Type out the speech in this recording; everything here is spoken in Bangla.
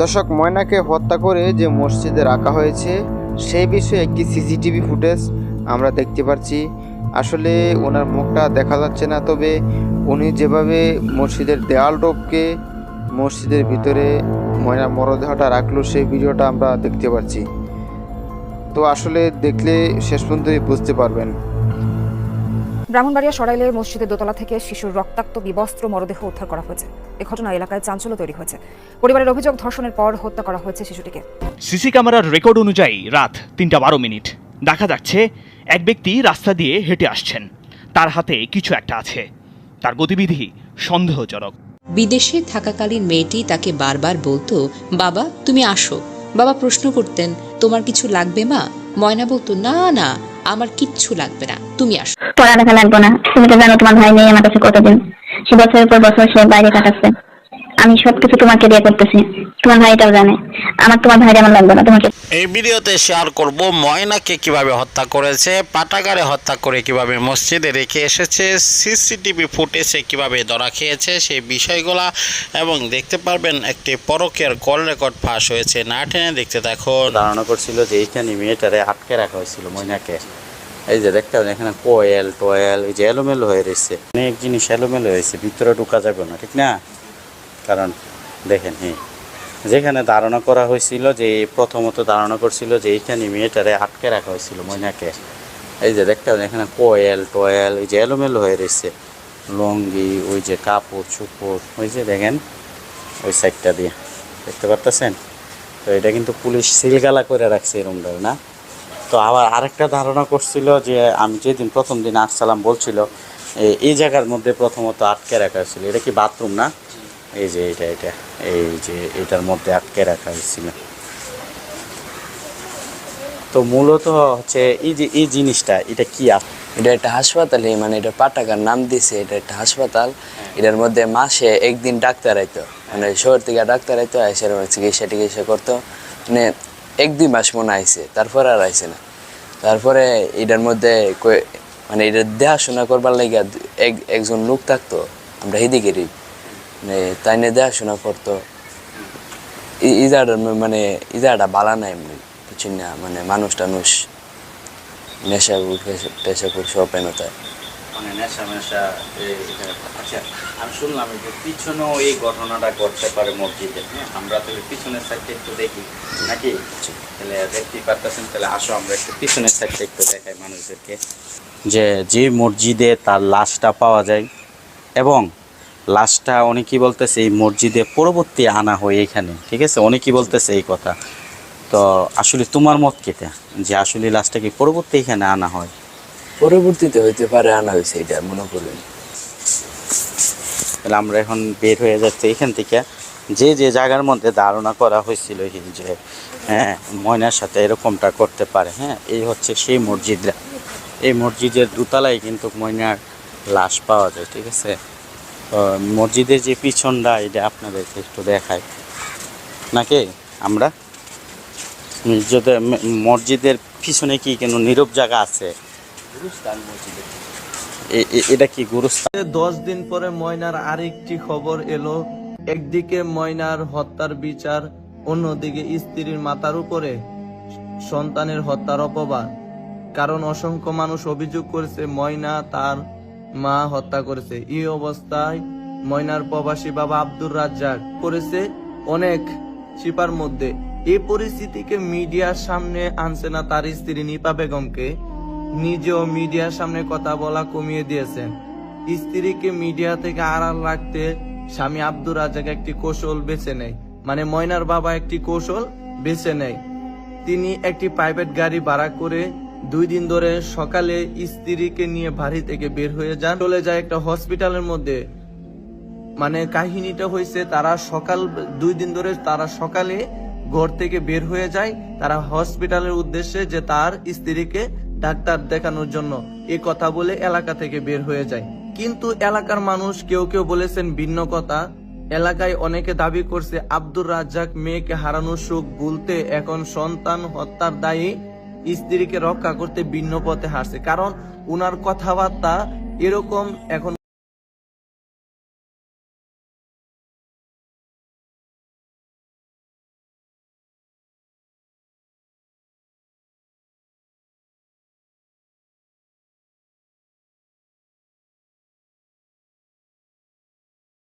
দর্শক, ময়নাকে হত্যা করে যে মসজিদে রাখা হয়েছে, সেই বিষয়ে একটি সিসিটিভি ফুটেজ আমরা দেখতে পাচ্ছি। আসলে ওনার মুখটা দেখা যাচ্ছে না, তবে উনি যেভাবে মসজিদের দেয়াল টপকে মসজিদের ভিতরে ময়নার মরদেহটা রাখল, সেই ভিডিওটা আমরা দেখতে পাচ্ছি। তো আসলে দেখলে শেষ পর্যন্তই বুঝতে পারবেন। ব্রাহ্মণবাড়িয়া সরাইলে মসজিদের দোতলা থেকে শিশুর রক্তাক্ত বিবস্ত্র মরদেহ উদ্ধার করা হয়েছে। এ ঘটনা এলাকায় চাঞ্চল্য তৈরি হয়েছে। পরিবারের অভিযোগ ধর্ষণের পর হত্যা করা হয়েছে শিশুটিকে। সিসি ক্যামেরার রেকর্ড অনুযায়ী রাত তিনটা বারো মিনিট। দেখা যাচ্ছে এক ব্যক্তি রাস্তা দিয়ে হেঁটে আসছেন। তার হাতে কিছু একটা আছে। তার গতিবিধি সন্দেহজনক। বিদেশে থাকাকালীন মেয়েটি তাকে বারবার বলতো বাবা তুমি আসো। বাবা প্রশ্ন করতেন তোমার কিছু লাগবে মা? ময়না বলতো না না আমার কিচ্ছু লাগবে না তুমি আসো। পড়ালেখা লাগবে না। তুমি তো জানো তোমার ভাই নেই আমার কাছে কতদিন। সে বছরের পর বছর সে বাইরে কাটাচ্ছে। আমি সবকিছু তোমাকে দিয়ে করতেছি। তোমার ভাইটাও জানে। আমার তোমার ভাই আমার লাগবে না তোমাকে এই ভিডিওতে শেয়ার করব ময়নাকে কীভাবে হত্যা করেছে পাটাগারে হত্যা করে কীভাবে মসজিদে রেখে এসেছে সিসিটিভি ফুটেজে কীভাবে ধরা খেয়েছে সেই বিষয়গুলা এবং দেখতে পারবেন একটি পরকের কল রেকর্ড ফাঁস হয়েছে। না টেনে দেখতে দেখো ধারণা করছিল যে এইখানে মেয়েটারে আটকে রাখা হয়েছিল ময়নাকে। এই যে দেখতে এখানে কোয়েল, টোয়েল, এই যে এলোমেলো হয়ে রয়েছে। অনেক জিনিস এলোমেলো হয়েছে, ভিতরে ঢুকা যাবে না, ঠিক না? কারণ দেখেন হ্যাঁ। যেখানে ধারণা করা হয়েছিল যে, প্রথমত ধারণা করছিল যে, এইখানে মেয়েটারে আটকে রাখা হয়েছিল ময়নাকে এই যে দেখতে পাবেন এখানে কোয়েল, টোয়েল, এই যে এলোমেলো হয়ে রয়েছে। লুঙ্গি, ওই যে কাপড়, চুপড়, ওই যে দেখেন, ওই সাইডটা দিয়ে। দেখতে পারতেছেন? তো এটা কিন্তু পুলিশ সিলগালা করে রাখছে এই রুমটা না? তো আবার আরেকটা ধারণা করছিল যে আমি যেদিন প্রথম দিন আসসালাম বলছিল এই জায়গার মধ্যে প্রথমত আটকে রাখা হয়েছিল। এটা কি বাথরুম না? এই যে এটা এটা, এই যে এটার মধ্যে আটকে রাখা হয়েছিল। তো মূলত হচ্ছে এই যে, এই জিনিসটা, এটা কি এটা একটা হাসপাতালে মানে এটা পাটাকার নাম দিছে, এটা একটা হাসপাতাল। এটার মধ্যে মাসে একদিন ডাক্তার আইতো। মানে শহর থেকে ডাক্তার আইতো এসে চিকিৎসা টিকিৎসা করতো। মানে এক দুই মাস মনে আইছে, তারপর আর আইছে না। তারপরে এটার মধ্যে মানে এটা দেখাশোনা করবার লাগে এক একজন লোক থাকতো, আমরা হিদিগিরি মানে তাই নিয়ে দেখাশোনা করতো। ইজাটার মানে ইজাটা বালা নাই বুঝছেন না? মানে মানুষ টানুষ নেশা পেশা সব পেনতায় মানে নেশা মেশা আচ্ছা আমি শুনলাম যে পিছনেও এই ঘটনাটা ঘটতে পারে মসজিদে হ্যাঁ? আমরা তো পিছনের সাইডটা একটু দেখি নাকি? তাহলে দেখতেই পারতেছেন তাহলে আসো আমরা একটু পিছনের সাইডটা একটু দেখাই মানুষদেরকে। যে যে মসজিদে তার লাশটা পাওয়া যায় এবং লাশটা অনেকেই বলতেছে এই মসজিদে পরবর্তী আনা হয় এখানে ঠিক আছে? অনেকেই বলতেছে এই কথা। তো আসলে তোমার মত কেটা? যে আসলে লাশটা কি পরবর্তী এখানে আনা হয়? পরবর্তীতে হইতে পারে, আনা হয়েছে এটা মনে করবেন তাহলে আমরা এখন বের হয়ে যাচ্ছি এখান থেকে। যে যে জায়গার মধ্যে ধারণা করা হয়েছিল যে হ্যাঁ ময়নার সাথে এরকমটা করতে পারে হ্যাঁ এই হচ্ছে সেই মসজিদটা এই মসজিদের দোতলায় কিন্তু ময়নার লাশ পাওয়া যায়, ঠিক আছে? মসজিদের যে পিছনটা, এটা আপনাদেরকে একটু দেখায় নাকি আমরা? মসজিদের মসজিদের পিছনে কি কোনো নীরব জায়গা আছে? এটা কি গুরুস্থান? দশ দিন পরে ময়নার আরেকটি খবর এলো। একদিকে ময়নার হত্যার বিচার অন্যদিকে স্ত্রীর মাথার উপরে সন্তানের হত্যার অপবাদ। কারণ অসংখ্য মানুষ অভিযোগ করেছে ময়না তার মা হত্যা করেছে। এই অবস্থায় ময়নার প্রবাসী বাবা আব্দুর রাজ্জাক করেছে অনেক চিপার মধ্যে। এই পরিস্থিতিকে মিডিয়ার সামনে আনছে না তার স্ত্রী নিপা বেগমকে। নিজেও মিডিয়ার সামনে কথা বলা কমিয়ে দিয়েছেন। স্ত্রীকে মিডিয়া থেকে আড়াল রাখতে স্বামী আব্দুর রাজাক একটি কৌশল বেছে নেয়। মানে ময়নার বাবা একটি কৌশল বেছে নেয়। তিনি একটি প্রাইভেট গাড়ি ভাড়া করে দুই দিন ধরে সকালে স্ত্রীকে নিয়ে বাড়ি থেকে বের হয়ে যান। চলে যায় একটা হসপিটালের মধ্যে। মানে কাহিনীটা হয়েছে তারা সকাল, দুই দিন ধরে তারা সকালে ঘর থেকে বের হয়ে যায়। তারা হসপিটালের উদ্দেশ্যে যে তার স্ত্রীকে ডাক্তার দেখানোর জন্য এ কথা বলে এলাকা থেকে বের হয়ে যায়। কিন্তু এলাকার মানুষ কেউ কেউ বলেছেন ভিন্ন কথা। এলাকায় অনেকে দাবি করছে আব্দুর রাজ্জাক মেয়েকে হারানোর সুখ ভুলতে এখন সন্তান হত্যার দায়ী স্ত্রীকে রক্ষা করতে ভিন্ন পথে হারছে কারণ উনার কথাবার্তা এরকম এখন